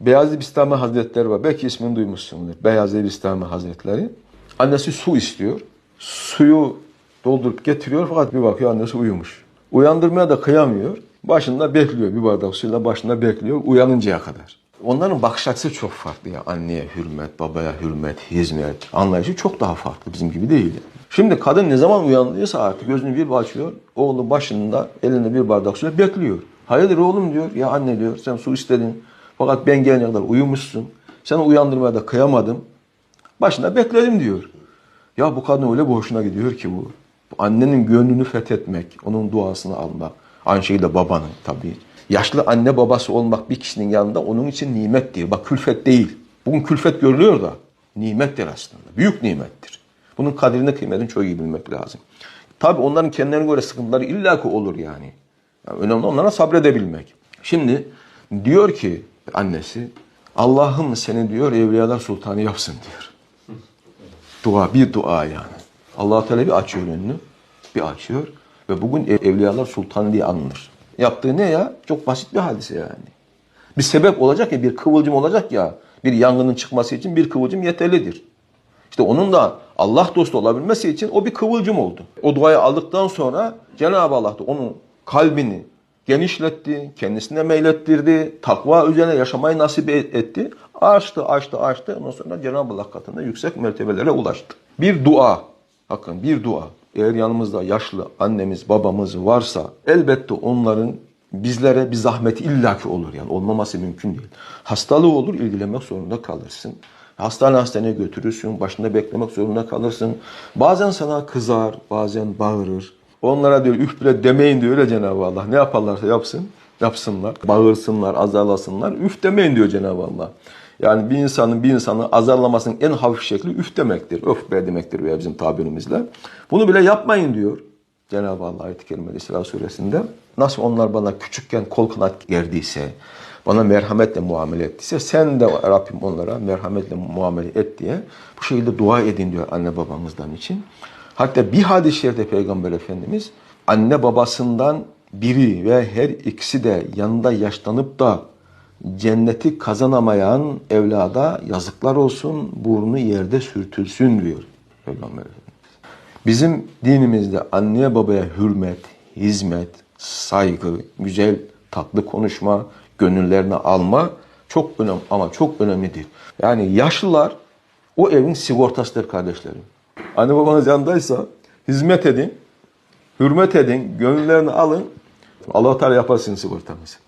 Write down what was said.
Beyazlı Bistami Hazretleri var. Belki ismini duymuşsundur. Beyazlı Bistami Hazretleri. Annesi su istiyor. Suyu doldurup getiriyor fakat bir bakıyor annesi uyumuş. Uyandırmaya da kıyamıyor. Başında bekliyor bir bardak suyla başında bekliyor uyanıncaya kadar. Onların bakış açısı çok farklı ya. Anneye hürmet, babaya hürmet, hizmet anlayışı çok daha farklı bizim gibi değil. Şimdi kadın ne zaman uyandıysa artık gözünü bir açıyor. Oğlu başında elinde bir bardak suya bekliyor. Hayırdır oğlum diyor. Ya anne diyor sen su istedin. Fakat ben gelene kadar uyumuşsun. Seni uyandırmaya da kıyamadım. Başında bekledim diyor. Ya bu kadın öyle boşuna gidiyor ki bu. Annenin gönlünü fethetmek, onun duasını almak. Aynı şekilde babanın tabii. Yaşlı anne babası olmak bir kişinin yanında onun için nimettir. Bak külfet değil. Bugün külfet görülüyor da nimettir aslında. Büyük nimettir. Bunun kadrini kıymetini çok iyi bilmek lazım. Tabii onların kendilerine göre sıkıntıları illaki olur yani. yani önemli onlara sabredebilmek. Şimdi diyor ki annesi Allah'ım seni diyor evliyalar sultanı yapsın diyor. Dua bir dua yani. Allah Teala bir açıyor önünü. Bir açıyor ve bugün ev- evliyalar sultanı diye anılır. Yaptığı ne ya? Çok basit bir hadise yani. Bir sebep olacak ya, bir kıvılcım olacak ya. Bir yangının çıkması için bir kıvılcım yeterlidir. İşte onun da Allah dostu olabilmesi için o bir kıvılcım oldu. O duayı aldıktan sonra Cenab-ı Allah da onun kalbini genişletti, kendisine meylettirdi, takva üzerine yaşamayı nasip et- etti. Açtı, açtı, açtı. Ondan sonra Cenab-ı Allah katında yüksek mertebelere ulaştı. Bir dua, bakın bir dua. Eğer yanımızda yaşlı annemiz, babamız varsa elbette onların bizlere bir zahmeti illaki olur yani olmaması mümkün değil. Hastalığı olur ilgilenmek zorunda kalırsın. Hastane hastaneye götürürsün, başında beklemek zorunda kalırsın. Bazen sana kızar, bazen bağırır. Onlara diyor üf bile demeyin diyor öyle Cenab-ı Allah. Ne yaparlarsa yapsın, yapsınlar. Bağırsınlar, azarlasınlar. Üf demeyin diyor Cenab-ı Allah. Yani bir insanın bir insanı azarlamasının en hafif şekli üf demektir. Öf be demektir veya bizim tabirimizle. Bunu bile yapmayın diyor. Cenab-ı Allah ayet-i kerimede İsra suresinde. Nasıl onlar bana küçükken kol kanat gerdiyse, bana merhametle muamele ettiyse sen de Rabbim onlara merhametle muamele et diye bu şekilde dua edin diyor anne babamızdan için. Hatta bir hadis-i şerifte Peygamber Efendimiz anne babasından biri ve her ikisi de yanında yaşlanıp da cenneti kazanamayan evlada yazıklar olsun burnu yerde sürtülsün diyor Peygamber Efendimiz. Bizim dinimizde anneye babaya hürmet, hizmet, saygı, güzel tatlı konuşma, gönüllerini alma çok önemli ama çok önemlidir. Yani yaşlılar o evin sigortasıdır kardeşlerim. Anne babanız yanındaysa hizmet edin, hürmet edin, gönüllerini alın. Allah Teala yaparsın sigortanızı.